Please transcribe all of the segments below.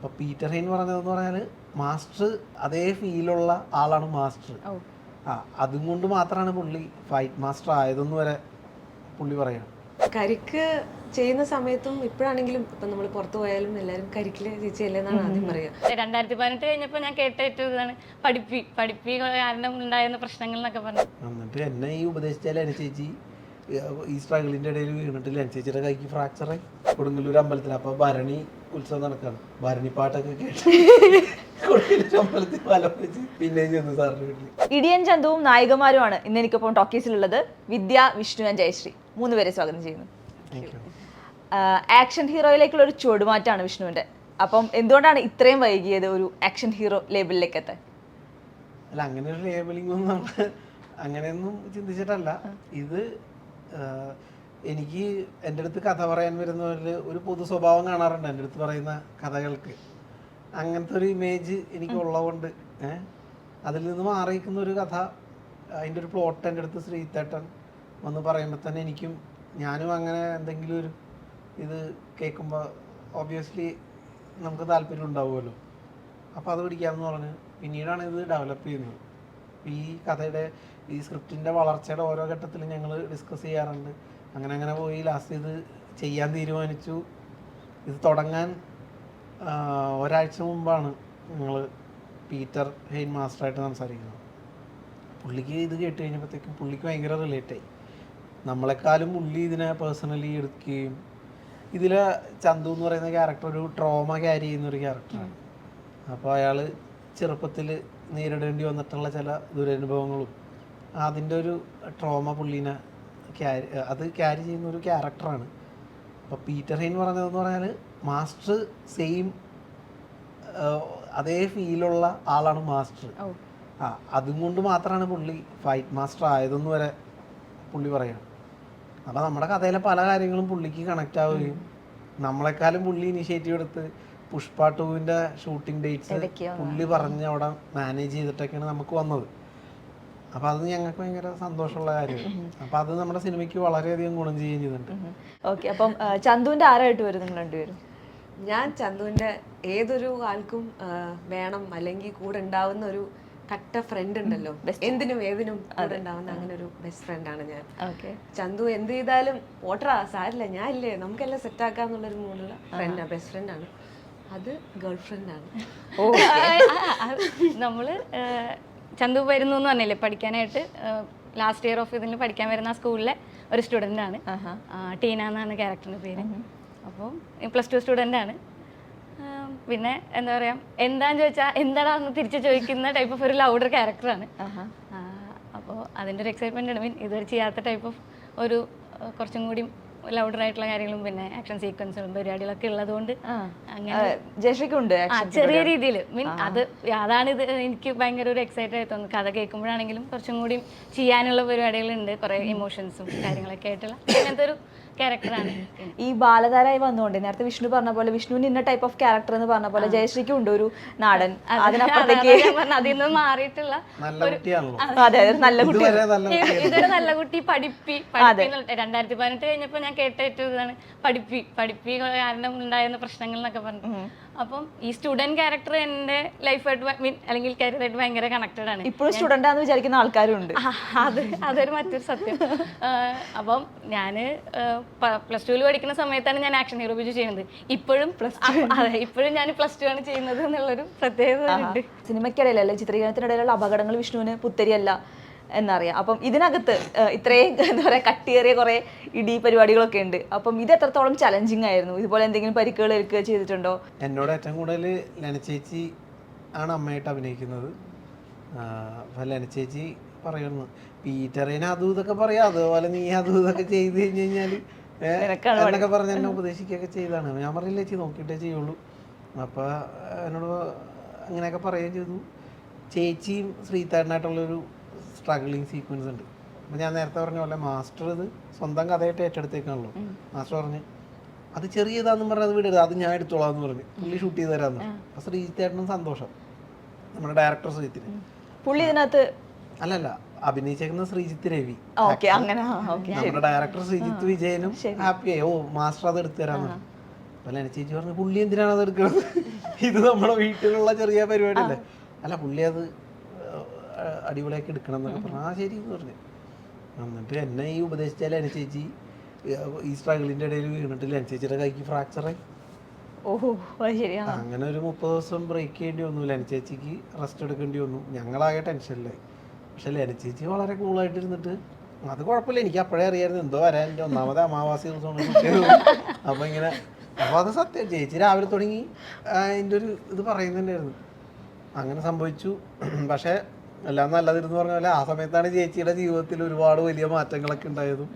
അപ്പൊ പീറ്റർ ഹെയിൻ പറഞ്ഞതെന്ന് പറഞ്ഞാൽ മാസ്റ്റർ അതേ ഫീലുള്ള ആളാണ് മാസ്റ്റർ. ആ അതും കൊണ്ട് മാത്രമാണ് പുള്ളി ഫൈറ്റ് മാസ്റ്റർ ആയതെന്ന് വരെ പുള്ളി പറയുന്നത് കരിക്ക് ചെയ്യുന്ന സമയത്തും ഇപ്പോഴാണെങ്കിലും ഇപ്പൊ നമ്മൾ പുറത്തു പോയാലും എല്ലാവരും കരിക്കിൽ ചേച്ചിയല്ലേ എന്നാണ് ആദ്യം പറയുക രണ്ടായിരത്തി പതിനെട്ട് കഴിഞ്ഞപ്പോൾ ഞാൻ കേട്ട ഏറ്റവും ഇതാണ് പഠിപ്പി പഠിപ്പി കാരണം ഉണ്ടായിരുന്ന പ്രശ്നങ്ങൾ എന്നൊക്കെ പറഞ്ഞു. എന്നിട്ട് എന്നെ ഈ ഉപദേശിച്ചാൽ എന്നെ ചേച്ചി ഈ സ്ട്രഗിളിന്റെ ഇടയിൽ വീണിട്ടില്ല. ചേച്ചിയുടെ കൈക്ക് ഫ്രാക്ചറായി കൊടുങ്ങല്ലൂർ അമ്പലത്തിൽ അപ്പൊ ഭരണി ഉത്സവം നടക്കാണ്. ഭരണിപ്പാട്ടൊക്കെ കേട്ട് ഇടിയൻ ചന്തുവും നായികമാരുമാണ് ഇന്ന് എനിക്കൊപ്പം ടോക്കീസിലുള്ളത്. വിദ്യ വിഷ്ണു ആൻഡ് ജയശ്രീ. മൂന്ന് പേരെ സ്വാഗതം ചെയ്യുന്നു. ആക്ഷൻ ഹീറോയിലേക്കുള്ള ഒരു ചുവടുമാറ്റാണ് വിഷ്ണുവിന്റെ അപ്പം എന്തുകൊണ്ടാണ് ഇത്രയും വൈകിയത് ഒരു ആക്ഷൻ ഹീറോ ലേബിളിലേക്ക് എത്താൻ? അല്ല അങ്ങനെ ഒരു ലേബലിംഗ് ഒന്നും നമ്മൾ അങ്ങനെയൊന്നും ചിന്തിച്ചിട്ടല്ല. ഇത് എനിക്ക് എന്റെ അടുത്ത് കഥ പറയാൻ വരുന്നവരിൽ ഒരു പൊതു സ്വഭാവം കാണാറുണ്ട്. എന്റെ അടുത്ത് പറയുന്ന കഥകൾക്ക്. അങ്ങനത്തെ ഒരു ഇമേജ് എനിക്ക് ഉള്ളതുകൊണ്ട് ഏഹ് അതിൽ നിന്ന് മാറിയിരിക്കുന്ന ഒരു കഥ അതിന്റെ ഒരു പ്ലോട്ട് എന്റെ അടുത്ത് ശ്രീത്തേട്ടൻ വന്ന് പറയുമ്പോൾ തന്നെ എനിക്കും ഞാനും അങ്ങനെ എന്തെങ്കിലും ഒരു ഇത് കേൾക്കുമ്പോൾ ഓബിയസ്ലി നമുക്ക് താല്പര്യം ഉണ്ടാവുമല്ലോ. അപ്പോൾ അത് പിടിക്കാമെന്ന് പറഞ്ഞ് പിന്നീടാണ് ഇത് ഡെവലപ്പ് ചെയ്യുന്നത്. ഈ കഥയുടെ ഈ സ്ക്രിപ്റ്റിന്റെ വളർച്ചയുടെ ഓരോ ഘട്ടത്തിലും ഞങ്ങൾ ഡിസ്കസ് ചെയ്യാറുണ്ട്. അങ്ങനെ അങ്ങനെ പോയി ലാസ്റ്റ് ഇത് ചെയ്യാൻ തീരുമാനിച്ചു. ഇത് തുടങ്ങാൻ ഒരാഴ്ച മുമ്പാണ് ഞങ്ങൾ പീറ്റർ ഹെയിൻ മാസ്റ്ററായിട്ട് സംസാരിക്കുന്നത്. പുള്ളിക്ക് ഇത് കേട്ട് കഴിഞ്ഞപ്പോഴത്തേക്കും പുള്ളിക്ക് ഭയങ്കര റിലേറ്റായി നമ്മളെക്കാളും പുള്ളി ഇതിനെ പേഴ്സണലി എടുക്കുകയും ഇതിലെ ചന്തു എന്ന് പറയുന്ന ക്യാരക്ടർ ഒരു ട്രോമ ക്യാരി ചെയ്യുന്ന ഒരു ക്യാരക്ടറാണ് അപ്പോൾ അയാൾ ചെറുപ്പത്തിൽ നേരിടേണ്ടി വന്നിട്ടുള്ള ചില ദുരനുഭവങ്ങളും അതിന്റെ ഒരു ട്രോമ പുള്ളീനെ ക്യാരി അത് ക്യാരി ചെയ്യുന്ന ഒരു ക്യാരക്ടറാണ് അപ്പോൾ പീറ്റർ ഹെയിൻ പറഞ്ഞതെന്ന് പറഞ്ഞാൽ മാസ്റ്റർ സെയിം അതേ ഫീലുള്ള ആളാണ് മാസ്റ്റർ ആ അതും കൊണ്ട് മാത്രമാണ് പുള്ളി ഫൈറ്റ് മാസ്റ്റർ ആയതെന്ന് വരെ പുള്ളി പറയുക അപ്പോൾ നമ്മുടെ കഥയിലെ പല കാര്യങ്ങളും പുള്ളിക്ക് കണക്റ്റ് ആവുകയും നമ്മളെക്കാളും പുള്ളി ഇനിഷ്യേറ്റീവ് എടുത്ത് പുഷ്പ ടൂവിന്റെ ഷൂട്ടിംഗ് ഡേറ്റ്സ് പുള്ളി പറഞ്ഞ് അവിടെ മാനേജ് ചെയ്തിട്ടൊക്കെയാണ് നമുക്ക് വന്നത്. അപ്പോൾ അത് ഞങ്ങൾക്ക് ഭയങ്കര സന്തോഷമുള്ള കാര്യമാണ് അപ്പോൾ അത് നമ്മുടെ സിനിമയ്ക്ക് വളരെയധികം ഗുണം ചെയ്യുകയും ചെയ്തിട്ടുണ്ട്. ഓക്കെ അപ്പം ചന്തുവിന്റെ ആരായിട്ട് വരും നിങ്ങൾ രണ്ടുപേരും? ഞാൻ ചന്തുവിന്റെ ഏതൊരു ആൾക്കും വേണം അല്ലെങ്കിൽ കൂടെ ഉണ്ടാവുന്ന ഒരു കട്ട ഫ്രണ്ട് ഉണ്ടല്ലോ. എന്തിനും ഏതിനും കൂടെ ഉണ്ടാവുന്ന അങ്ങനെ ഒരു ബെസ്റ്റ് ഫ്രണ്ടാണ് ഞാൻ. ഓക്കെ. ചന്തു എന്ത് ചെയ്താലും ഓട്ടറാ സാരില്ല ഞാൻ ഇല്ലേ? നമുക്കെല്ലാം സെറ്റ് ആക്കാന്നുള്ളൊരു മൂടുള്ള ഫ്രണ്ടാ ബെസ്റ്റ് ഫ്രണ്ടാണ് അത് ഗേൾ ഫ്രണ്ടാണ് നമ്മൾ ചന്തു വരുന്നു എന്ന് പറഞ്ഞില്ലേ പഠിക്കാനായിട്ട്? ലാസ്റ്റ് ഇയർ ഓഫ് ഇതിൽ പഠിക്കാൻ വരുന്ന ആ സ്കൂളിലെ ഒരു സ്റ്റുഡന്റ് ആണ്. ടീന എന്നാണ് ക്യാരക്ടറിന്റെ പേര്. അപ്പോൾ പ്ലസ് ടു സ്റ്റുഡന്റ് ആണ്. പിന്നെ എന്താ പറയാ എന്താന്ന് ചോദിച്ചാൽ എന്താണെന്ന് തിരിച്ച് ചോദിക്കുന്ന ടൈപ്പ് ഓഫ് ഒരു ലൗഡർ ക്യാരക്ടറാണ് അപ്പോൾ അതിന്റെ ഒരു എക്സൈറ്റ്മെന്റ് ആണ്. മീൻ ഇതുവരെ ചെയ്യാത്ത ടൈപ്പ് ഓഫ് ഒരു കുറച്ചും കൂടി ലൗഡർ ആയിട്ടുള്ള കാര്യങ്ങളും പിന്നെ ആക്ഷൻ സീക്വൻസുകളും പരിപാടികളൊക്കെ ഉള്ളതുകൊണ്ട് ആ. ചെറിയ രീതിയിൽ. മീൻ അത് അതാണ് ഇത് എനിക്ക് ഭയങ്കര ഒരു എക്സൈറ്റഡ് ആയി തോന്നുന്നു കഥ കേൾക്കുമ്പോഴാണെങ്കിലും കുറച്ചും കൂടി ചെയ്യാനുള്ള പരിപാടികളുണ്ട്. കുറേ ഇമോഷൻസും കാര്യങ്ങളൊക്കെ ആയിട്ടുള്ള. അങ്ങനത്തെ ഒരു ക്യാരക്ടറാണ് ഈ ബാലതാരായി വന്നുകൊണ്ട് നേരത്തെ വിഷ്ണു പറഞ്ഞ പോലെ വിഷ്ണുവിന് ഇന്ന ടൈപ്പ് ഓഫ് ക്യാരക്ടർ എന്ന് പറഞ്ഞ പോലെ ജയശ്രീക്കും ഉണ്ട് ഒരു നാടൻ. അതിനപ്പുറത്തേക്ക് അതിൽ നിന്ന് മാറിയിട്ടുള്ള അതെ. നല്ല കുട്ടി. ഇതൊരു നല്ല കുട്ടി പഠിപ്പി രണ്ടായിരത്തി പതിനെട്ട് കഴിഞ്ഞപ്പോൾ ഞാൻ കേട്ട ഏറ്റവും ഇതാണ് പഠിപ്പി പഠിപ്പി കാരണം ഉണ്ടായിരുന്ന പ്രശ്നങ്ങൾ എന്നൊക്കെ പറഞ്ഞു. അപ്പം ഈ സ്റ്റുഡന്റ് ക്യാരക്ടർ എന്റെ ലൈഫായിട്ട് മീൻ അല്ലെങ്കിൽ കരിയറായിട്ട് ഭയങ്കര കണക്റ്റഡ് ആണ്. ഇപ്പോഴും സ്റ്റുഡന്റ് ആണെന്ന് വിചാരിക്കുന്ന ആൾക്കാരും ഉണ്ട് അത് അതൊരു മറ്റൊരു സത്യം. അപ്പം ഞാൻ പ്ലസ് ടുവിൽ പഠിക്കുന്ന സമയത്താണ് ഞാൻ ആക്ഷൻ ഹീറോ ബിജു ചെയ്യുന്നത്. ഇപ്പോഴും പ്ലസ് അതെ ഇപ്പോഴും ഞാൻ പ്ലസ് ടു ആണ് ചെയ്യുന്നത് എന്നുള്ളൊരു പ്രത്യേകത ഉണ്ട്. അല്ലെ? ചിത്രീകരണത്തിനിടയിലുള്ള അപകടങ്ങൾ വിഷ്ണുവിന് പുത്തരിയല്ല. എന്നറിയാം. അപ്പം ഇതിനകത്ത് ഇത്രയും എന്താ പറയുക കട്ടിയേറിയ കുറെ ഇടി പരിപാടികളൊക്കെ ഉണ്ട്. അപ്പം ഇത് എത്രത്തോളം ചലഞ്ചിങ് ആയിരുന്നു? ഇതുപോലെ എന്തെങ്കിലും പരിക്കുകൾ ഏൽക്കുക ചെയ്തിട്ടുണ്ടോ? എന്നോട് ഏറ്റവും കൂടുതൽ ലനച്ചേച്ചി ആണ് അമ്മയായിട്ട് അഭിനയിക്കുന്നത്. ലനച്ചേച്ചി പറയുന്നു പീറ്ററിനെ അതും ഇതൊക്കെ പറയാം അതുപോലെ നീ അതും ഇതൊക്കെ ചെയ്ത് കഴിഞ്ഞ് കഴിഞ്ഞാൽ എന്നൊക്കെ പറഞ്ഞ് എന്നെ ഉപദേശിക്കുകയൊക്കെ ചെയ്താണ്. ഞാൻ പറഞ്ഞില്ല ചേച്ചി നോക്കിയിട്ടേ ചെയ്യുള്ളൂ. അപ്പോൾ എന്നോട് അങ്ങനെയൊക്കെ പറയുകയും ചെയ്തു. ചേച്ചിയും ശ്രീതാരനായിട്ടുള്ളൊരു സ്ട്രഗിളിങ് സീക്വൻസ് ഉണ്ട്. അപ്പം ഞാൻ നേരത്തെ പറഞ്ഞ പോലെ മാസ്റ്റർ ഇത് സ്വന്തം കഥയായിട്ട് ഏറ്റെടുത്തേക്കാണല്ലോ. മാസ്റ്റർ പറഞ്ഞ് അത് ചെറിയതാന്ന് പറഞ്ഞ് അത് വിടരുത് അത് ഞാൻ എടുത്തോളാം എന്ന് പറഞ്ഞു പുള്ളി ഷൂട്ട് ചെയ്ത് തരാമെന്ന് അപ്പം ശ്രീജിത്തേട്ടനും സന്തോഷം. നമ്മുടെ ഡയറക്ടർ ശ്രീജിത്തിന്. പുള്ളി ഇതിനകത്ത് അല്ലല്ല അഭിനയിച്ചേക്കുന്ന ശ്രീജിത്ത് രവി. നമ്മുടെ ഡയറക്ടർ ശ്രീജിത്ത് വിജയനും ഹാപ്പിയായി ഓ മാസ്റ്റർ അത് എടുത്തു തരാന്ന് പറഞ്ഞു. അപ്പൊ ലെന ചേച്ചി പറഞ്ഞു പുള്ളി എന്തിനാണ് അത് എടുക്കുന്നത് ഇത് നമ്മുടെ വീട്ടിലുള്ള ചെറിയ പരിപാടി അല്ല പുള്ളി അത് അടിപൊളിയാക്കി എടുക്കണം എന്നൊക്കെ പറഞ്ഞു. ആ ശരി എന്ന് പറഞ്ഞു. എന്നിട്ട് എന്നെ ഈ ഉപദേശിച്ച ലെന ചേച്ചി ഈ സ്ട്രഗിളിന്റെ ഇടയിൽ വീണിട്ട് ലെന ചേച്ചിയുടെ കൈക്ക് ഫ്രാക്ചറായി ഓഹോ അത് ശരിയാ അങ്ങനെ ഒരു മുപ്പത് ദിവസം ബ്രേക്ക് ചെയ്യേണ്ടി വന്നു. ലനച്ചേച്ചിക്ക് ചേച്ചിക്ക് റെസ്റ്റ് എടുക്കേണ്ടി വന്നു. ഞങ്ങളാകെ ടെൻഷനിലായി പക്ഷെ ലനച്ചേച്ചി ചേച്ചി വളരെ കൂളായിട്ട് ഇരുന്നിട്ട് അത് കുഴപ്പമില്ല. എനിക്ക് അപ്പോഴേ അറിയായിരുന്നു. എന്തോ വരാൻ എന്റെ ഒന്നാമത് അമാവാസി ദിവസം അപ്പൊ അപ്പോൾ ഇങ്ങനെ അപ്പോൾ അത് സത്യം. ചേച്ചി രാവിലെ തുടങ്ങി അതിന്റെ ഒരു ഇത് പറയുന്നുണ്ടായിരുന്നു. അങ്ങനെ സംഭവിച്ചു. പക്ഷേ എല്ലാം നല്ലതിരുന്ന് പറഞ്ഞ പോലെ ആ സമയത്താണ് ചേച്ചിയുടെ ജീവിതത്തിൽ ഒരുപാട് വലിയ മാറ്റങ്ങളൊക്കെ ഉണ്ടായതും.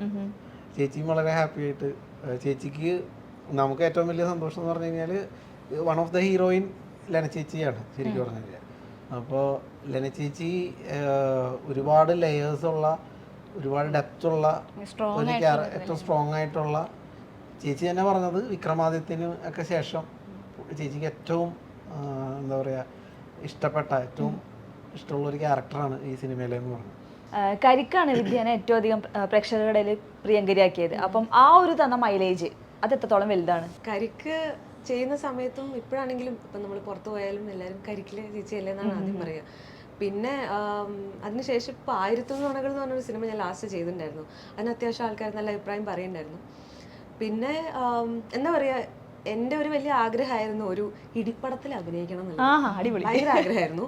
ചേച്ചിയും വളരെ ഹാപ്പി ആയിട്ട് ചേച്ചിക്ക് നമുക്ക് ഏറ്റവും വലിയ സന്തോഷം എന്ന് പറഞ്ഞു കഴിഞ്ഞാൽ one of the heroine Lena ചേച്ചിയാണ് ശരിക്കും പറഞ്ഞു കഴിഞ്ഞാൽ അപ്പോൾ ലെന ചേച്ചി ഒരുപാട് ലെയേഴ്സ് ഉള്ള ഒരുപാട് ഡെപ്ത് ഉള്ള ഒരു ഏറ്റവും സ്ട്രോങ് ആയിട്ടുള്ള ചേച്ചി തന്നെ പറഞ്ഞത് വിക്രമാദിത്യന് ഒക്കെ ശേഷം. ചേച്ചിക്ക് ഏറ്റവും എന്താ പറയുക ഇഷ്ടപ്പെട്ട ഏറ്റവും ഇഷ്ടമുള്ള ഒരു ക്യാരക്ടറാണ് ഈ സിനിമയിലെന്ന് പറഞ്ഞു കരിക്കാണ് വിദ്യാനെ ഏറ്റവും അധികം പ്രേക്ഷകരുടെ ഇടയിൽ പ്രിയങ്കരിയാക്കിയത്. അപ്പം ആ ഒരു തന്ന മൈലേജ് അത് എത്രത്തോളം വലുതാണ്? കരിക്ക് ചെയ്യുന്ന സമയത്തും ഇപ്പോഴാണെങ്കിലും ഇപ്പം നമ്മൾ പുറത്തു പോയാലും എല്ലാവരും കരിക്കിലെ ചേച്ചിയല്ലേ എന്നാണ് ആദ്യം പറയുക പിന്നെ അതിനുശേഷം ഇപ്പോൾ ആയിരത്തൊന്ന് നുണകൾ എന്ന് പറഞ്ഞൊരു സിനിമ ഞാൻ ലാസ്റ്റ് ചെയ്തിട്ടുണ്ടായിരുന്നു. അതിന് അത്യാവശ്യം ആൾക്കാർ നല്ല അഭിപ്രായം പറയുന്നുണ്ടായിരുന്നു. പിന്നെ എന്താ പറയുക എന്റെ ഒരു വലിയ ആഗ്രഹമായിരുന്നു ഒരു ഇടിപ്പടത്തിൽ അഭിനയിക്കണം എന്നുള്ളത്. അടിപൊളി. ഭയങ്കര ആഗ്രഹമായിരുന്നു.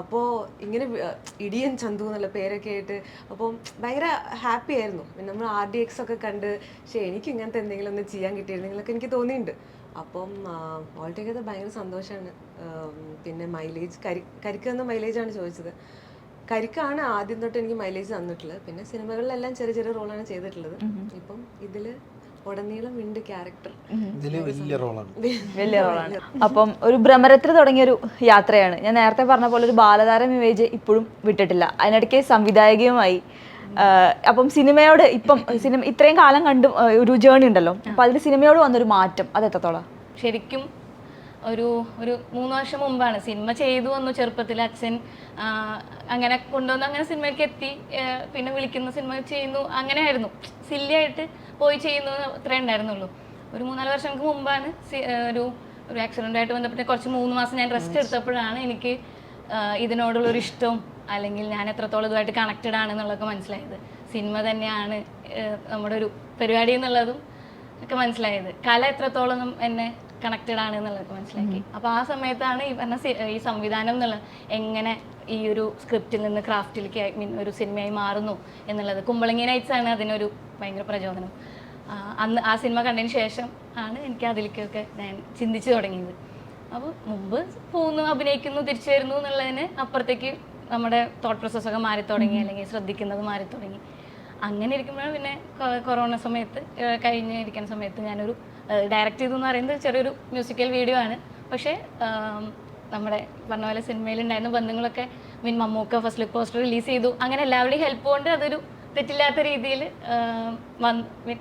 അപ്പോൾ ഇങ്ങനെ ഇടിയൻ ചന്തു എന്നുള്ള പേരൊക്കെ ആയിട്ട് അപ്പോൾ ഭയങ്കര ഹാപ്പി ആയിരുന്നു. പിന്നെ നമ്മൾ ആർ ഡി എക്സ് ഒക്കെ കണ്ട് പക്ഷേ എനിക്ക് ഇങ്ങനത്തെ എന്തെങ്കിലും ഒന്ന് ചെയ്യാൻ കിട്ടിയിരുന്നെങ്കിലൊക്കെ എനിക്ക് തോന്നിയിട്ടുണ്ട് അപ്പം ഓൾ ടുഗദർ ഭയങ്കര സന്തോഷമാണ് പിന്നെ മൈലേജ് കരി കരിക്ക് മൈലേജ് മൈലേജാണ് ചോദിച്ചത്. കരിക്കാണ് ആദ്യം തൊട്ട് എനിക്ക് മൈലേജ് തന്നിട്ടുള്ളത്. പിന്നെ സിനിമകളിലെല്ലാം ചെറിയ ചെറിയ റോളാണ് ചെയ്തിട്ടുള്ളത്. ഇപ്പം ഇതിൽ ഉടനീളം ഉണ്ട് ക്യാരക്ടർ വലിയ റോളാണ്. വലിയ റോളാണ്. അപ്പം ഒരു ഭ്രമരത്തിൽ തുടങ്ങിയ ഒരു യാത്രയാണ്. ഞാൻ നേരത്തെ പറഞ്ഞ പോലെ ഒരു ബാലതാരം ഇമേജ് ഇപ്പോഴും വിട്ടിട്ടില്ല. അതിനിടയ്ക്ക് സംവിധായകയുമായി അപ്പം സിനിമയോട് ഇപ്പം സിനിമ ഇത്രയും കാലം കണ്ട് ഒരു ജേണി ഉണ്ടല്ലോ. അപ്പൊ അതിൽ സിനിമയോട് വന്നൊരു മാറ്റം അത് എത്രത്തോളം ശരിക്കും ഒരു ഒരു മൂന്ന് വർഷം മുമ്പാണ്. സിനിമ ചെയ്തു വന്നു ചെറുപ്പത്തിൽ അച്ഛൻ. അങ്ങനെ കൊണ്ടുവന്ന് അങ്ങനെ സിനിമയ്ക്ക് എത്തി. പിന്നെ വിളിക്കുന്ന സിനിമ ചെയ്യുന്നു. അങ്ങനെ ആയിരുന്നു സില്ലിയായിട്ട് പോയി ചെയ്യുന്നു അത്രേ ഉണ്ടായിരുന്നുള്ളൂ. ഒരു മൂന്നാൽ വർഷങ്ങൾക്ക് മുമ്പാണ് ഒരു ഒരു ആക്സിഡന്റ് ആയിട്ട് ബന്ധപ്പെട്ട് കുറച്ച് മൂന്ന് മാസം ഞാൻ റെസ്റ്റ് എടുത്തപ്പോഴാണ് എനിക്ക് ഇതിനോടുള്ള ഇതിനോടുള്ളൊരു ഇഷ്ടവും അല്ലെങ്കിൽ ഞാൻ എത്രത്തോളം ഇതുമായിട്ട് കണക്റ്റഡ് ആണെന്നുള്ളതൊക്കെ മനസ്സിലായത്. സിനിമ തന്നെയാണ് നമ്മുടെ ഒരു പരിപാടി എന്നുള്ളതും ഒക്കെ മനസ്സിലായത്. കല എത്രത്തോളം എന്നെ കണക്റ്റഡ് ആണ് എന്നുള്ളത് മനസ്സിലാക്കി. അപ്പോൾ ആ സമയത്താണ് ഈ പറഞ്ഞ ഈ സംവിധാനം എന്നുള്ള എങ്ങനെ ഈ ഒരു സ്ക്രിപ്റ്റിൽ നിന്ന് ക്രാഫ്റ്റിലേക്ക് ഐ മീൻ ഒരു സിനിമയായി മാറുന്നു എന്നുള്ളത്. കുമ്പളങ്ങി നൈറ്റ്സ് ആണ് അതിനൊരു ഭയങ്കര പ്രചോദനം. അന്ന് ആ സിനിമ കണ്ടതിന് ശേഷം ആണ് എനിക്ക് അതിലേക്കൊക്കെ ഞാൻ ചിന്തിച്ചു തുടങ്ങിയത്. അപ്പോൾ മുമ്പ് പോകുന്നു അഭിനയിക്കുന്നു തിരിച്ചു വരുന്നു എന്നുള്ളതിന് അപ്പുറത്തേക്ക് നമ്മുടെ തോട്ട് പ്രോസസ്സൊക്കെ മാറി തുടങ്ങി അല്ലെങ്കിൽ ശ്രദ്ധിക്കുന്നത് മാറി തുടങ്ങി. അങ്ങനെ ഇരിക്കുമ്പോഴാണ് പിന്നെ കൊറോണ സമയത്ത് കഴിഞ്ഞിരിക്കുന്ന സമയത്ത് ഞാനൊരു ഡയറക്റ്റ് ചെയ്തു എന്ന് പറയുന്നത് ചെറിയൊരു മ്യൂസിക്കൽ വീഡിയോ ആണ്. പക്ഷേ നമ്മുടെ പറഞ്ഞ പോലെ സിനിമയിലുണ്ടായിരുന്ന ബന്ധങ്ങളൊക്കെ mean Mammukka first look poster release ചെയ്തു. അങ്ങനെ എല്ലാവരുടെയും ഹെൽപ്പ് കൊണ്ട് അതൊരു തെറ്റില്ലാത്ത രീതിയിൽ വന്ന്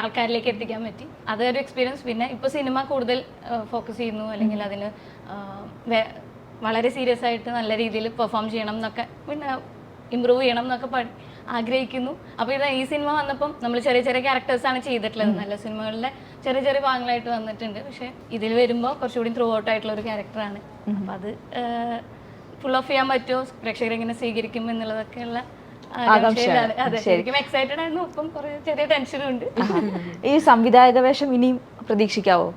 ആൾക്കാരിലേക്ക് എത്തിക്കാൻ പറ്റി. അതൊരു എക്സ്പീരിയൻസ് പിന്നെ ഇപ്പോൾ സിനിമ കൂടുതൽ ഫോക്കസ് ചെയ്യുന്നു. അല്ലെങ്കിൽ അതിന് വളരെ സീരിയസ് ആയിട്ട് നല്ല രീതിയിൽ പെർഫോം ചെയ്യണം എന്നൊക്കെ പിന്നെ ഇമ്പ്രൂവ് ചെയ്യണം എന്നൊക്കെ ആഗ്രഹിക്കുന്നു. അപ്പോൾ ഇത് ഈ സിനിമ വന്നപ്പം നമ്മൾ ചെറിയ ചെറിയ ക്യാരക്ടേഴ്സാണ് ചെയ്തിട്ടുള്ളത്. നല്ല സിനിമകളിലെ ചെറിയ ചെറിയ ഭാഗങ്ങളായിട്ട് വന്നിട്ടുണ്ട്. പക്ഷേ ഇതിൽ വരുമ്പോൾ കുറച്ചുകൂടി ത്രൂ ഔട്ട് ആയിട്ടുള്ള ഒരു ക്യാരക്ടറാണ് അപ്പം അത് ഫുൾ ഓഫ് ചെയ്യാൻ പറ്റുമോ? പ്രേക്ഷകർ എങ്ങനെ സ്വീകരിക്കും എന്നുള്ളതൊക്കെയുള്ള ശരിക്കും എക്സൈറ്റഡ് ആയിരുന്നു അപ്പം കുറേ ചെറിയ ടെൻഷനും ഉണ്ട്. ഈ സംവിധായക വേഷം ഇനിയും പ്രതീക്ഷിക്കാവോ?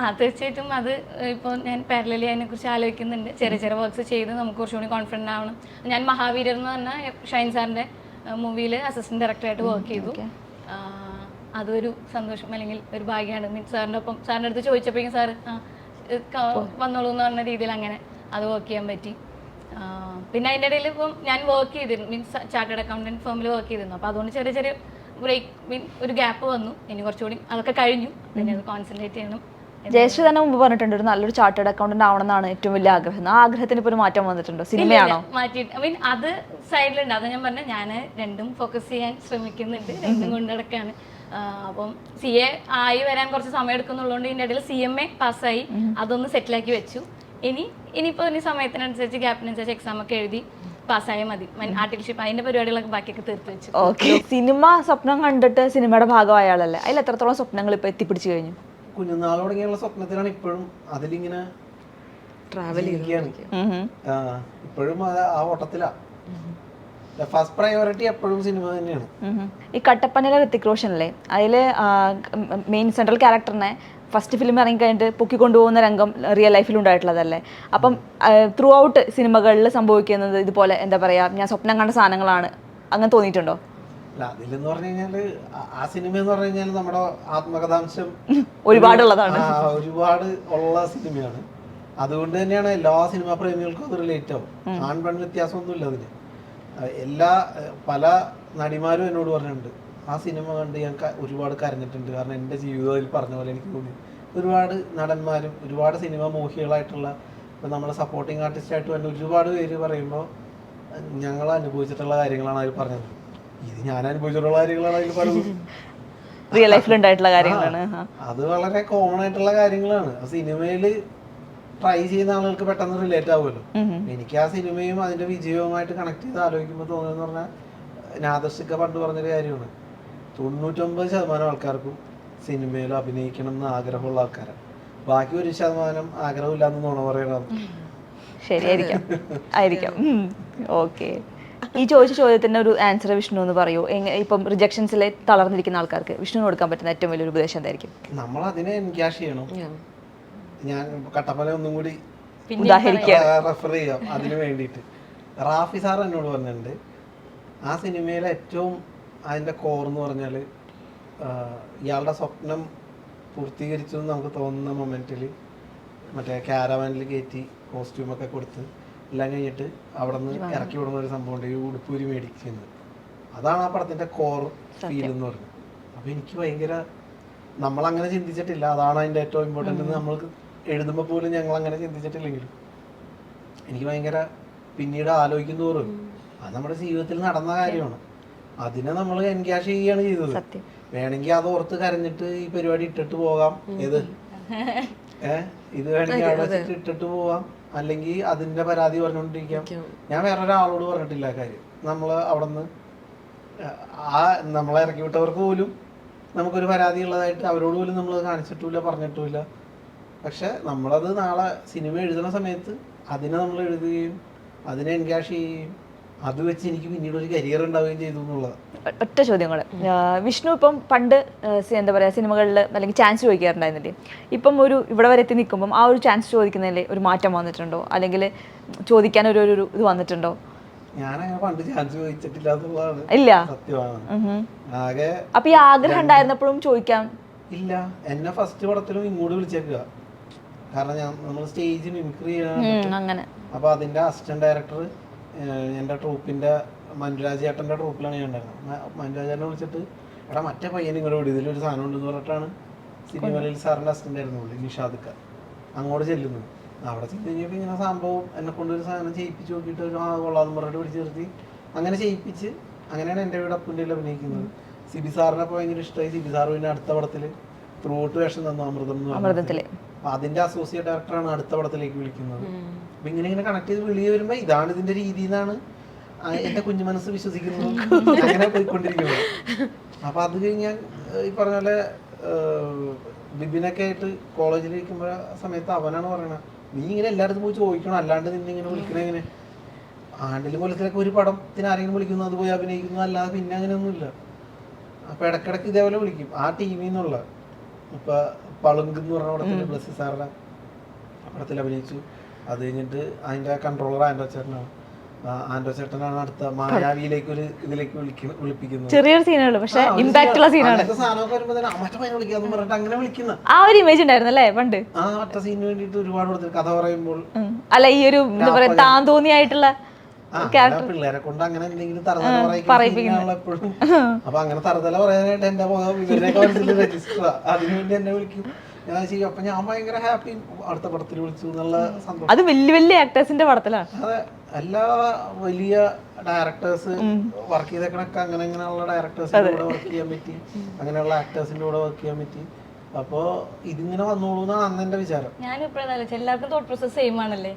ആ തീർച്ചയായിട്ടും അത് ഇപ്പോൾ ഞാൻ പാരലലി അതിനെക്കുറിച്ച് ആലോചിക്കുന്നുണ്ട്. ചെറിയ ചെറിയ വർക്ക്സ് ചെയ്ത് നമുക്ക് കുറച്ചുകൂടി കോൺഫിഡന്റ് ആവണം. ഞാൻ മഹാവീരർ എന്ന് പറഞ്ഞ ഷൈൻ സാറിന്റെ മൂവിയിൽ അസിസ്റ്റന്റ് ഡയറക്ടറായിട്ട് വർക്ക് ചെയ്തു. അതൊരു സന്തോഷം അല്ലെങ്കിൽ ഒരു ഭാഗ്യമാണ്. മീൻസ് സാറിന്റെ ഒപ്പം സാറിന്റെ അടുത്ത് ചോദിച്ചപ്പോഴേക്കും ക- വന്നോളൂ എന്ന് പറഞ്ഞ രീതിയിൽ അങ്ങനെ അത് വർക്ക് ചെയ്യാൻ പറ്റി. പിന്നെ അതിന്റെ ഇടയിൽ ഇപ്പം ഞാൻ വർക്ക് ചെയ്തിരുന്നു. മീൻസ് ചാർട്ടേഡ് അക്കൗണ്ടന്റ് ഫേമിൽ വർക്ക് ചെയ്തിരുന്നു. അപ്പോൾ അതുകൊണ്ട് ചെറിയ ചെറിയ ബ്രേക്ക് മീൻ ഒരു ഗ്യാപ്പ് വന്നു. ഇനി കുറച്ചുകൂടി അതൊക്കെ കഴിഞ്ഞു. പിന്നെ അത് കോൺസെൻട്രേറ്റ് ചെയ്യണം. ജയശ്രീ തന്നെ മുമ്പ് പറഞ്ഞിട്ടുണ്ട് ഒരു നല്ലൊരു ചാർട്ടേഡ് അക്കൗണ്ടന്റ് ആവണമെന്നാണ് ഏറ്റവും വലിയ ആഗ്രഹം. ആ ആഗ്രഹത്തിന് ഇപ്പോൾ ഒരു മാറ്റം വന്നിട്ടുണ്ടോ? സിനിമയാണോ? മീൻ അത് സൈഡിലുണ്ട്. അത് ഞാൻ പറഞ്ഞ ഞാൻ രണ്ടും ഫോക്കസ് ചെയ്യാൻ ശ്രമിക്കുന്നുണ്ട് രണ്ടും കൊണ്ട് നടക്കാണ്. അപ്പം സി എ ആയി വരാൻ കുറച്ച് സമയം എടുക്കുന്നുള്ളതുകൊണ്ട് ഇതിന്റെ ഇടയിൽ സി എം എ പാസ്സായി. അതൊന്ന് സെറ്റിലാക്കി വെച്ചു. ഇനി ഇനിയിപ്പോൾ ഇനി സമയത്തിനനുസരിച്ച് ഗ്യാപ്പിനനുസരിച്ച് എക്സാം ഒക്കെ എഴുതി പാസ്സായാൽ മതി. ആർട്ടിക്കൽഷിപ്പ് അതിന്റെ പരിപാടികളൊക്കെ ബാക്കിയൊക്കെ തീർത്ത് വെച്ചു. ഓക്കെ. സിനിമ സ്വപ്നം കണ്ടിട്ട് സിനിമയുടെ ഭാഗമായ ആളല്ലേ? അതിൽ എത്രത്തോളം സ്വപ്നങ്ങൾ ഇപ്പൊ എത്തിപ്പിടിച്ചു കഴിഞ്ഞു? കുഞ്ഞുനാൾ തുടങ്ങിയുള്ള സ്വപ്നത്തിലാണ് ഇപ്പോഴും അതിലിങ്ങനെ ട്രാവൽ ഇപ്പോഴും ആ- ഓട്ടത്തിലാ. ഫസ്റ്റ് പ്രയോറിറ്റി എപ്പോഴും സിനിമ തന്നെയാണ്. ഈ കട്ടപ്പനയിലെ ഋത്തിക് റോഷൻ അല്ലേ? അതിൽ മെയിൻ സെൻട്രൽ ക്യാരക്ടറിനെ ഫസ്റ്റ് ഫിലിം ഇറങ്ങി കഴിഞ്ഞിട്ട് പൊക്കിക്കൊണ്ടുപോകുന്ന രംഗം റിയൽ ലൈഫിൽ ഉണ്ടായിട്ടുള്ളതല്ലേ? അപ്പം ത്രൂ ഔട്ട് സിനിമകളിൽ സംഭവിക്കുന്നത് ഇതുപോലെ എന്താ പറയുക ഞാൻ സ്വപ്നം കണ്ട സാധനങ്ങളാണ്. അങ്ങനെ തോന്നിയിട്ടുണ്ടോ? അല്ല അതിലെന്ന് പറഞ്ഞു കഴിഞ്ഞാൽ ആ- സിനിമ എന്ന് പറഞ്ഞു കഴിഞ്ഞാൽ നമ്മുടെ ആത്മകഥാംശം ഒരുപാടുള്ളതാണ്. ഒരുപാട് ഉള്ള സിനിമയാണ്. അതുകൊണ്ട് തന്നെയാണ് എല്ലാ സിനിമാ പ്രേമികൾക്കും അത് റിലേറ്റ് ആവും. ആൺ പെൺ വ്യത്യാസമൊന്നുമില്ല അതിന് എല്ലാ പല നടിമാരും എന്നോട് പറഞ്ഞിട്ടുണ്ട് ആ സിനിമ കണ്ട് ഞാൻ ഒരുപാട് കരഞ്ഞിട്ടുണ്ട്. കാരണം എന്റെ ജീവിതത്തിൽ പറഞ്ഞ പോലെ എനിക്ക് തോന്നി. ഒരുപാട് നടന്മാരും ഒരുപാട് സിനിമ മോഹികളായിട്ടുള്ള ഇപ്പം നമ്മുടെ സപ്പോർട്ടിങ് ആർട്ടിസ്റ്റായിട്ട് തന്നെ ഒരുപാട് പേര് പറയുമ്പോൾ ഞങ്ങൾ അനുഭവിച്ചിട്ടുള്ള കാര്യങ്ങളാണ് അവർ പറഞ്ഞത്. ഇത് ഞാൻ അനുഭവിച്ചിട്ടുള്ള കാര്യങ്ങളാണ് അതിൽ പറഞ്ഞത് റിയൽ ലൈഫിൽ ഉണ്ടായിട്ടുള്ള കാര്യങ്ങളാണ്. അത് വളരെ കോമൺ ആയിട്ടുള്ള കാര്യങ്ങളാണ്. സിനിമയിൽ ട്രൈ ചെയ്യുന്ന ആളുകൾക്ക് പെട്ടെന്ന് റിലേറ്റ് ആവുമല്ലോ. എനിക്ക് ആ സിനിമയും അതിന്റെ വിജയവുമായിട്ട് കണക്ട് ചെയ്ത് ആലോചിക്കുമ്പോൾ തോന്നുന്നത് പറഞ്ഞാൽ നാദർശിക്ക പണ്ട് പറഞ്ഞൊരു കാര്യമാണ്. തൊണ്ണൂറ്റൊമ്പത് ശതമാനം ആൾക്കാർക്കും സിനിമയിൽ അഭിനയിക്കണം എന്ന് ആഗ്രഹമുള്ള ആൾക്കാരാണ്. ബാക്കി ഒരു ശതമാനം ആഗ്രഹമില്ലാന്ന് നുണ പറയണം ശരിയായിരിക്കാം. ആയിരിക്കാം. ഓക്കെ. ഈ ചോദിച്ച ചോദ്യത്തിന് ഒരു ആൻസർ വിഷ്ണു എന്ന് പറയൂ. ഇപ്പം റിജക്ഷൻസിലെ തളർന്നിരിക്കുന്ന ആൾക്കാർക്ക് വിഷ്ണു കൊടുക്കാൻ പറ്റുന്ന ഏറ്റവും വലിയൊരു ഉപദേശം എന്തായിരിക്കും? നമ്മൾ അതിനെ എൻകാഷ് ചെയ്യണം ഞാൻ കട്ടപ്പന ഒന്നും കൂടി റെഫർ ചെയ്യാം. അതിന് വേണ്ടിയിട്ട്. റാഫി സാർ എന്നോട് പറഞ്ഞിട്ടുണ്ട്. ആ സിനിമയിലെ ഏറ്റവും അതിന്റെ കോർ എന്ന് പറഞ്ഞാൽ ഇയാളുടെ സ്വപ്നം പൂർത്തീകരിച്ചു എന്ന് നമുക്ക് തോന്നുന്ന മൊമെന്റിൽ മറ്റേ ക്യാരവാനിൽ കയറ്റി കോസ്റ്റ്യൂമൊക്കെ കൊടുത്ത് എല്ലാം കഴിഞ്ഞിട്ട് അവിടെ നിന്ന് ഇറക്കി വിടുന്ന ഒരു സംഭവമുണ്ട് ഈ ഉടുപ്പൂരി മേടിക്കുന്നത് അതാണ് ആ പടത്തിന്റെ കോർ ഫീൽ എന്ന് പറയുന്നത്. അപ്പൊ എനിക്ക് ഭയങ്കര നമ്മൾ അങ്ങനെ ചിന്തിച്ചിട്ടില്ല. അതാണ് അതിന്റെ ഏറ്റവും ഇമ്പോർട്ടന്റ് എന്ന് നമ്മൾ എഴുതുമ്പോൾ പോലും ഞങ്ങൾ അങ്ങനെ ചിന്തിച്ചിട്ടില്ലെങ്കിലും. എനിക്ക് ഭയങ്കര പിന്നീട് ആലോചിക്കുന്ന തോറും അത് നമ്മുടെ ജീവിതത്തിൽ നടന്ന കാര്യമാണ്. അതിനെ നമ്മൾ എൻക്യാഷ് ചെയ്യുകയാണ് ചെയ്തത്. വേണമെങ്കിൽ അത് ഓർത്ത് കരഞ്ഞിട്ട് ഈ പരിപാടി ഇട്ടിട്ട് പോകാം. ഏത്? ഏഹ് ഇത് വേണമെങ്കിൽ അവിടെ വെച്ചിട്ട് ഇട്ടിട്ട് പോവാം അല്ലെങ്കിൽ അതിന്റെ പരാതി പറഞ്ഞുകൊണ്ടിരിക്കാം ഞാൻ വേറൊരാളോട് പറഞ്ഞിട്ടില്ല ആ കാര്യം. നമ്മൾ അവിടെ നിന്ന് ആ നമ്മളെ ഇറക്കി വിട്ടവർക്ക് പോലും നമുക്കൊരു പരാതി ഉള്ളതായിട്ട് അവരോട് പോലും നമ്മൾ കാണിച്ചിട്ടില്ല പറഞ്ഞിട്ടില്ല പക്ഷെ നമ്മളത് നാളെ സിനിമ എഴുതുന്ന സമയത്ത് അതിനെ നമ്മൾ എഴുതുകയും അതിനെ എൻകാഷ് ചെയ്യുകയും അത് വെച്ച് എനിക്ക് പിന്നീട് ഒരു കരിയർ ഉണ്ടാവുകയും ചെയ്തു എന്നുള്ളതാണ്. ഒറ്റ ചോദ്യങ്ങൾ വിഷ്ണു ഇപ്പം പണ്ട് എന്താ പറയുക സിനിമകളിൽ അല്ലെങ്കിൽ ചാൻസ് ചോദിക്കാറുണ്ടായിരുന്നില്ലേ? ഇപ്പം ഒരു ഇവിടെ വരെ എത്തി നിൽക്കുമ്പം ആ ഒരു ചാൻസ് ചോദിക്കുന്നതിൽ ഒരു മാറ്റം വന്നിട്ടുണ്ടോ? അല്ലെങ്കിൽ ചോദിക്കാൻ ഒരു ഒരു ഇത് വന്നിട്ടുണ്ടോ? ഞാനങ്ങനെ പണ്ട് ചാൻസ് ചോദിച്ചിട്ടില്ല എന്നുള്ളതാണ് ഇല്ല. സത്യമാണ്. ആകെ അപ്പൊ ഈ ആഗ്രഹം ഉണ്ടായിരുന്നപ്പോഴും ചോദിക്കാം. ഇല്ല. എന്നെ ഫസ്റ്റ് പടത്തിലും ഇങ്ങോട്ട് വിളിച്ചേക്കുക. കാരണം ഞാൻ നമ്മൾ സ്റ്റേജ് മിമിക്രി ചെയ്യണം അങ്ങനെ. അപ്പോൾ അതിന്റെ അസിസ്റ്റന്റ് ഡയറക്ടർ എന്റെ ട്രൂപ്പിന്റെ മഞ്ജുരാജ് ചേട്ടന്റെ ട്രൂപ്പിലാണ് ഞാൻ ഉണ്ടായിരുന്നത്. മഞ്ജുരാജ് ചേട്ടനെ വിളിച്ചിട്ട് എടാ മറ്റേ പയ്യൻ ഇങ്ങോട്ട് വീട് ഇതിലൊരു സാധനം ഉണ്ടെന്ന് പറഞ്ഞിട്ടാണ് സിനിമയിൽ സാറിന്റെ അസിസ്റ്റന്റ് ആയിരുന്നു പുള്ളി നിഷാദക്ക. അങ്ങോട്ട് ചെല്ലുന്നു. അവിടെ ചെന്ന് കഴിഞ്ഞപ്പോൾ ഇങ്ങനെ സംഭവം എന്നെ കൊണ്ടൊരു സാധനം ചെയ്യിപ്പിച്ച് നോക്കിയിട്ട് ഒരു ആ കൊള്ളാന്ന് പറഞ്ഞിട്ട് പിടിച്ച് നിർത്തി. അങ്ങനെ ചെയ്യിപ്പിച്ച് അങ്ങനെയാണ് എന്റെ വീട് അപ്പുന്റെ അഭിനയിക്കുന്നത്. സിബി സാറിനെ ഭയങ്കര ഇഷ്ടമായി സിബി സാർ പിന്നെ അടുത്ത പടത്തിൽ ത്രൂട്ട് വേഷം തന്നു അമൃതം അപ്പൊ അതിന്റെ അസോസിയേറ്റ് ഡയറക്ടറാണ് അടുത്ത പടത്തിലേക്ക് വിളിക്കുന്നത്. അപ്പൊ ഇങ്ങനെ ഇങ്ങനെ കണക്ട് ചെയ്ത് വിളി വരുമ്പോ ഇതാണ് ഇതിന്റെ രീതി എന്നാണ് എന്റെ കുഞ്ഞു മനസ്സ് വിശ്വസിക്കുന്നത്. അങ്ങനെ പോയിക്കൊണ്ടിരിക്കുന്നത്. അപ്പൊ അത് കഴിഞ്ഞാൽ ഈ പറഞ്ഞ പോലെ ബിബിനൊക്കെ ആയിട്ട് കോളേജിൽ ഇരിക്കുമ്പോ സമയത്ത് അവനാണ് പറയണത് നീ ഇങ്ങനെ എല്ലായിടത്തും പോയി ചോദിക്കണം അല്ലാണ്ട് നിന്നെ ഇങ്ങനെ വിളിക്കണ ഇങ്ങനെ ആണ്ടിലും കൊല്ലത്തിലൊക്കെ ഒരു പടത്തിന് ആരെങ്കിലും വിളിക്കുന്നു അത് പോയി അഭിനയിക്കുന്നു അല്ലാതെ പിന്നെ അങ്ങനെയൊന്നുമില്ല. അപ്പൊ ഇടക്കിടക്ക് ഇതേപോലെ വിളിക്കും ആ ടീമിൽ നിന്നുള്ള. ഇപ്പൊ പളുങ്ക് എന്ന് പറഞ്ഞ പടത്തിൽ ബ്ലസ്സി സാറിനെ പടത്തിൽ അഭിനയിച്ചു. അത് കഴിഞ്ഞിട്ട് അതിന്റെ കൺട്രോളർ ആൻഡ്രോ ചേട്ടനാണ്. ആൻഡ്രോ ചേട്ടനാണ് അടുത്ത മായാവിയിലേക്ക് ഒരു ഇതിലേക്ക് വിളിക്കുന്ന വിളിപ്പിക്കുന്നത്. ചെറിയൊരു സീനാണ് പക്ഷെ ഇമ്പാക്ട് ഉള്ള സീനാണ്. അങ്ങനെ വിളിക്കുന്ന. ആ ഒരു ഇമേജ് ഉണ്ടായിരുന്നു അല്ലേ പണ്ട്? ആ ഒറ്റ സീനിന് വേണ്ടിയിട്ട് ഒരുപാട് കഥ പറയുമ്പോൾ അല്ല ഈ ഒരു എന്താ പറയാ താൻ തോന്നിയായിട്ടുള്ള പിള്ളേരെ കൊണ്ട് അങ്ങനെ എന്തെങ്കിലും തറുതല പറയിപ്പിക്കുന്ന അപ്പൊ അങ്ങനെ തറുതല പറയാനായിട്ട് എന്റെ മുഖം ഇവരുടെയൊക്കെ മനസ്സിൽ രജിസ്റ്റർ അതിനുവേണ്ടി എന്നെ വിളിക്കും. ഞാൻ ചെയ്യും. അപ്പൊ ഞാൻ ഭയങ്കര ഹാപ്പി അടുത്ത പടത്തിൽ വിളിച്ചു എന്നുള്ള സന്തോഷം. അത് വലിയ വലിയ ആക്ടേഴ്സിന്റെ പടത്തിലാണ്. അതെ. എല്ലാ വലിയ ഡയറക്ടേഴ്സ് വർക്ക് ചെയ്തേക്കണൊക്കെ അങ്ങനെ അങ്ങനെയുള്ള ഡയറക്ടേഴ്സിന്റെ കൂടെ വർക്ക് ചെയ്യാൻ പറ്റി. അങ്ങനെയുള്ള ആക്ടേഴ്സിന്റെ കൂടെ വർക്ക് ചെയ്യാൻ പറ്റി. അപ്പോ ഇതിങ്ങനെ വന്നോളൂ എന്നാണ് അന്ന് എന്റെ വിചാരം ഞാനിപ്പോഴാണ് എല്ലാവർക്കും തോട്ട് പ്രോസസ് സെയിം ആണല്ലേ?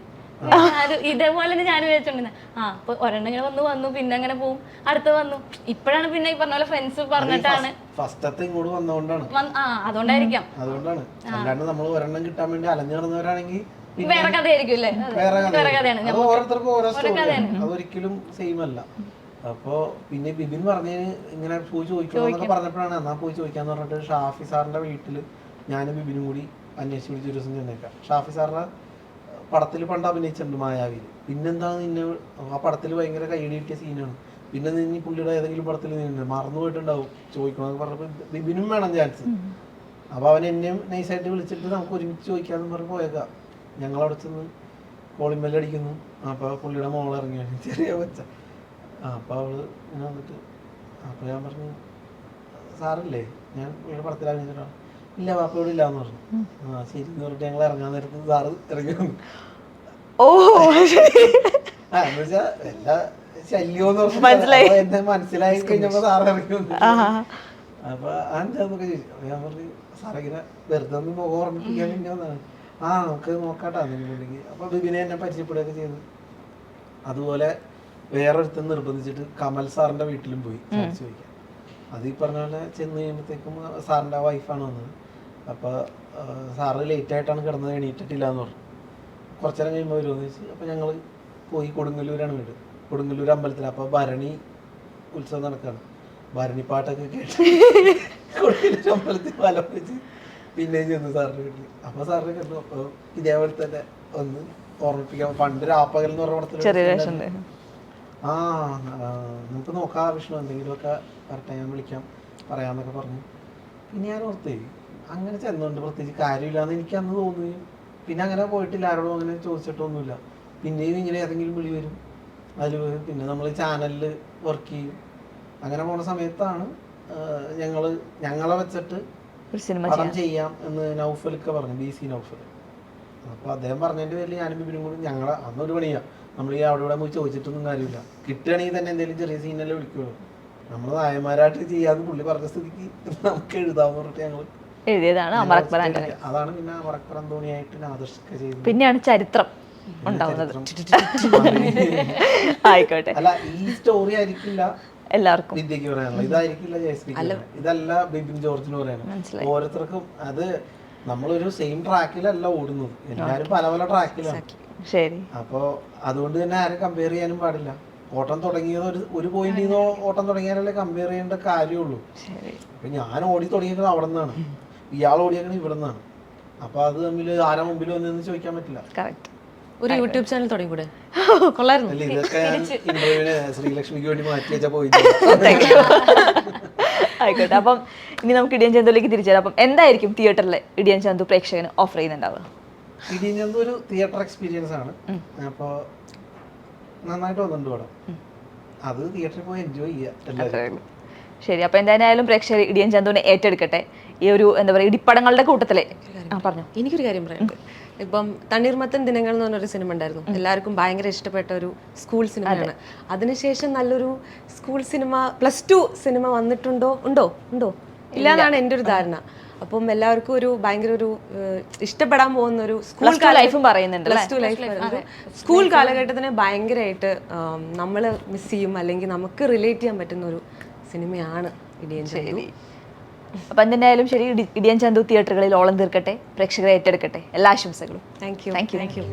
ഇതേപോലെ തന്നെ ഞാൻ വിചാരിച്ചോണ്ടിരുന്നത് ആ അപ്പൊ ഒരെണ്ണം ഇങ്ങനെ വന്നു വന്നു പിന്നെ അങ്ങനെ പോവും. അടുത്ത് വന്നു. ഇപ്പോഴാണ് പിന്നെ ഈ പറഞ്ഞ പോലെ ഫ്രണ്ട്സ് പറഞ്ഞിട്ടാണ്. ഫസ്റ്റത്തെ ഇങ്ങോട്ട് ആ അതുകൊണ്ടായിരിക്കാം. അതുകൊണ്ടാണ്. അല്ലാണ്ട് നമ്മൾ ഒരെണ്ണം കിട്ടാൻ വേണ്ടി അലഞ്ഞു നടന്നവരാണെങ്കിൽ വേറെ കഥയായിരിക്കും അല്ലേ? വേറെ കഥയാണ്. ഓരോരുത്തർക്കും ഓരോ സ്റ്റോറിയാണ് അതൊരിക്കലും സെയിം അല്ല. അപ്പോ പിന്നെ ബിബിൻ പറഞ്ഞു ഇങ്ങനെ പോയി ചോദിക്കണമെന്നൊക്കെ പറഞ്ഞപ്പോഴാണ് എന്നാ പോയി ചോദിക്കാന്ന് പറഞ്ഞിട്ട് ഷാഫി സാറിന്റെ വീട്ടിൽ ഞാനും ബിബിനും കൂടി അന്വേഷിച്ച് വിളിച്ച് ഒരു ദിവസം ചെന്നേക്കാം. ഷാഫി സാറിന്റെ പടത്തിൽ പണ്ട് അഭിനയിച്ചിട്ടുണ്ട് മായാവിയിൽ പിന്നെന്താ നിന്നെ ആ പടത്തിൽ ഭയങ്കര കൈയടി കിട്ടിയ സീനാണ്. പിന്നെ നീ പുള്ളിയുടെ ഏതെങ്കിലും പടത്തിൽ നിന്നെ മറന്നു പോയിട്ടുണ്ടാവും. ചോദിക്കണമെന്ന് പറഞ്ഞപ്പോൾ ബിബിനും വേണം ചാൻസ് അപ്പൊ അവൻ എന്നെയും നൈസായിട്ട് വിളിച്ചിട്ട് നമുക്ക് ഒരുമിച്ച് ചോദിക്കാന്ന് പറഞ്ഞ് പോയേക്കാം. ഞങ്ങൾ അവിടെ ചെന്ന് കോളിംഗ് അടിക്കുന്നു. അപ്പൊ പുള്ളിയുടെ മോൾ ഇറങ്ങിയാണ്. ചെറിയ കൊച്ച. അപ്പോൾ അപ്പൊ അവൾ ഇങ്ങനെ വന്നിട്ട് അപ്പൊ ഞാൻ പറഞ്ഞു സാറല്ലേ ഞാൻ പുള്ളിയുടെ പടത്തിൽ അഭിനയിച്ചിട്ടാണ് ഇല്ല പാപ്പയോട് ഇല്ല ഇല്ലാന്ന് പറഞ്ഞു. ആ ശരി എന്ന് പറഞ്ഞിട്ട് ഞങ്ങൾ ഇറങ്ങാൻ നേരത്ത് സാറ് ഇറങ്ങി വന്നു. ഓ ആ എന്ന് വെച്ചാ എല്ലാ ശല്യോന്ന് പറഞ്ഞു മനസ്സിലായി. അപ്പൊ എന്നെ മനസ്സിലായി കഴിഞ്ഞപ്പോ സാറ് ഇറങ്ങി വന്നു. അപ്പൊ അതെന്താന്നൊക്കെ ചോദിച്ചു. ഞാൻ പറഞ്ഞു സാറേ ഇങ്ങനെ വെറുതെ ഒന്ന് മുഖം ഓർമ്മിപ്പിക്കാൻ വേണ്ടി വന്നതാണ്. ആ നമുക്ക് നോക്കാട്ടാ നിന്നുണ്ടെങ്കിൽ അപ്പൊ ബിബിനെ എന്നെ പരിചയപ്പെടുകയൊക്കെ ചെയ്തു. അതുപോലെ വേറൊരുത്തൻ നിർബന്ധിച്ചിട്ട് കമൽ സാറിന്റെ വീട്ടിലും പോയി ചോദിക്കാം ചോദിക്കാൻ. അത് ഈ പറഞ്ഞ പോലെ ചെന്ന് കഴിയുമ്പോഴത്തേക്കും സാറിന്റെ വൈഫാണ് വന്നത്. അപ്പോൾ സാറ് ലേറ്റ് ആയിട്ടാണ് കിടന്നത് എണീറ്റിട്ടില്ല എന്ന് പറഞ്ഞു. കുറച്ചു നേരം കഴിയുമ്പോൾ വരുമെന്ന് വെച്ച് അപ്പോൾ ഞങ്ങൾ പോയി കൊടുങ്ങല്ലൂരാണ് വീട്. കൊടുങ്ങല്ലൂർ അമ്പലത്തിൽ അപ്പോൾ ഭരണി ഉത്സവം നടക്കുകയാണ് ഭരണി പാട്ടൊക്കെ കേട്ട് കൊടുങ്ങല്ലൂർ അമ്പലത്തിൽ വലം വെച്ച് പിന്നെയും ചെന്നു സാറിന്റെ വീട്ടിൽ അപ്പോൾ സാറിനെ കണ്ടു. അപ്പോൾ ഇതേപോലെ തന്നെ ഒന്ന് ഓർമ്മിപ്പിക്കാം. പണ്ട് രാപ്പകൽ എന്ന് പറഞ്ഞ പടത്തിൽ. ആ നമുക്ക് നോക്കാം വിഷ്ണു എന്തെങ്കിലുമൊക്കെ വരട്ടെ ഞാൻ വിളിക്കാം പറയാന്നൊക്കെ പറഞ്ഞു. പിന്നെ ഞാൻ ഓർത്തേ അങ്ങനെ ചെന്നുണ്ട് പ്രത്യേകിച്ച് കാര്യമില്ലാന്ന് എനിക്ക് അന്ന് തോന്നുകയും പിന്നെ അങ്ങനെ പോയിട്ടില്ല ആരോടും അങ്ങനെ ചോദിച്ചിട്ടൊന്നുമില്ല. പിന്നെയും ഇങ്ങനെ ഏതെങ്കിലും വിളി വരും. അതിൽ പിന്നെ നമ്മൾ ചാനലിൽ വർക്ക് ചെയ്യും. അങ്ങനെ പോണ സമയത്താണ് ഞങ്ങൾ ഞങ്ങളെ വെച്ചിട്ട് പടം ചെയ്യാം. എന്ന് നൗഫലൊക്കെ പറഞ്ഞു ബി സി നൗഫൽ. അപ്പോൾ അദ്ദേഹം പറഞ്ഞതിന്റെ പേരിൽ ഞാനും ബിബിനും കൂടി ഞങ്ങളെ അന്നൊരു പണിയാ. നമ്മൾ ഈ അവിടെ ഇവിടെ പോയി ചോദിച്ചിട്ടൊന്നും കാര്യമില്ല. കിട്ടുകയാണെങ്കിൽ തന്നെ എന്തെങ്കിലും ചെറിയ സീനല്ലേ വിളിക്കുള്ളൂ. നമ്മൾ നായന്മാരായിട്ട് ചെയ്യാതെ പുള്ളി പറഞ്ഞ സ്ഥിതിക്ക് നമുക്ക് എഴുതാന്ന് പറഞ്ഞിട്ട് ഞങ്ങൾ എഴുതിയതാണ് അമർ അക്ബർ ആന്റണി അതാണ് പിന്നെ അമറക്ബർ അന്തോണിയായിട്ട് ആദർശിക്ക ചെയ്തത്. പിന്നെയാണ് ചരിത്രം ഉണ്ടാവുന്നത്. ആയിക്കോട്ടെ. അല്ല ഈ സ്റ്റോറി ആയിരിക്കില്ല എല്ലാവർക്കും. വിദ്യക്ക് പറയാനുള്ള ഇതായിരിക്കില്ല ജയശ്രീക്ക് ഇതല്ല ബിബിൻ ജോർജിന് പറയാനുള്ള മനസ്സിലായി. ഓരോരുത്തർക്കും അത് നമ്മളൊരു സെയിം ട്രാക്കിലല്ല ഓടുന്നത്. എല്ലാവരും പല പല ട്രാക്കിലാണ് ശരി. അപ്പോ അതുകൊണ്ട് തന്നെ ആരും കമ്പയർ ചെയ്യാനും പാടില്ല. ഓട്ടം തുടങ്ങിയത് ഒരു ഒരു പോയിന്റിൽ നിന്ന് ഓട്ടം തുടങ്ങിയാലല്ലേ കമ്പയർ ചെയ്യേണ്ട കാര്യമുള്ളൂ. ശരി. അപ്പൊ ഞാൻ ഓടി തുടങ്ങിയത് അവിടെ നിന്നാണ് ഇയാൾ ഓടിയേക്കണത് ഇവിടെ നിന്നാണ് അപ്പൊ അത് തമ്മിൽ ആരാ മുമ്പിൽ വന്നെന്ന് ചോദിക്കാൻ പറ്റില്ല. കറക്റ്റ് ഒരു യൂട്യൂബ് ചാനൽ തുടങ്ങിക്കൂടെ? കൊള്ളായിരുന്നു. ഇതൊക്കെ ശ്രീലക്ഷ്മിക്ക് വേണ്ടി മാറ്റി പോയി. ആയിക്കോട്ടെ. അപ്പം ഇനി നമുക്ക് ഇടിയൻ ചന്തുലേക്ക് തിരിച്ചു വരാം. അപ്പം എന്തായിരിക്കും തിയേറ്ററിലെ ഇടിയൻ ചന്തു പ്രേക്ഷകന് ഓഫർ ചെയ്യുന്നുണ്ടാവുക? ഇടിഞ്ഞത് ഒരു തിയേറ്റർ എക്സ്പീരിയൻസ് ആണ്. അപ്പോൾ നന്നായിട്ട് വന്നിട്ടുണ്ട് പടം. അത് തിയേറ്ററിൽ പോയി എൻജോയ് ചെയ്യുക എല്ലാവരും. ശരി അപ്പൊ എന്തായാലും പ്രേക്ഷകർ ഇടിയൻ ചന്തുവിനെ ഏറ്റെടുക്കട്ടെ? ഈ ഒരു എന്താ പറയുക ഇടിപ്പടങ്ങളുടെ കൂട്ടത്തിലെ. ആ പറഞ്ഞു. എനിക്കൊരു കാര്യം പറയാനുണ്ട് ഇപ്പം തണ്ണീർമത്തൻ ദിനങ്ങൾ എന്ന് പറഞ്ഞൊരു സിനിമ ഉണ്ടായിരുന്നു. എല്ലാവർക്കും ഭയങ്കര ഇഷ്ടപ്പെട്ട ഒരു സ്കൂൾ സിനിമയാണ് അതിനുശേഷം നല്ലൊരു school cinema plus two cinema വന്നിട്ടുണ്ടോ? ഉണ്ടോ? ഉണ്ടോ? ഇല്ല. എന്നാണ് എന്റെ ഒരു ധാരണ. അപ്പം എല്ലാവർക്കും ഒരു ഭയങ്കര ഒരു ഇഷ്ടപ്പെടാൻ പോകുന്ന ഒരു സ്കൂൾ ഉം പറയുന്നുണ്ട് പ്ലസ് ടു ലൈഫ് സ്കൂൾ കാലഘട്ടത്തിന് ഭയങ്കരമായിട്ട് നമ്മൾ മിസ് ചെയ്യും അല്ലെങ്കിൽ നമുക്ക് റിലേറ്റ് ചെയ്യാൻ പറ്റുന്ന ഒരു സിനിമയാണ് ഇടിയൻ ചന്തു. അപ്പൊ എന്തായാലും ശരി ഇടി- ഇടിയൻ ചന്തു തിയേറ്ററുകളിൽ ഓളം തീർക്കട്ടെ പ്രേക്ഷകരെ ഏറ്റെടുക്കട്ടെ. എല്ലാ ആശംസകളും. Thank you thank you thank you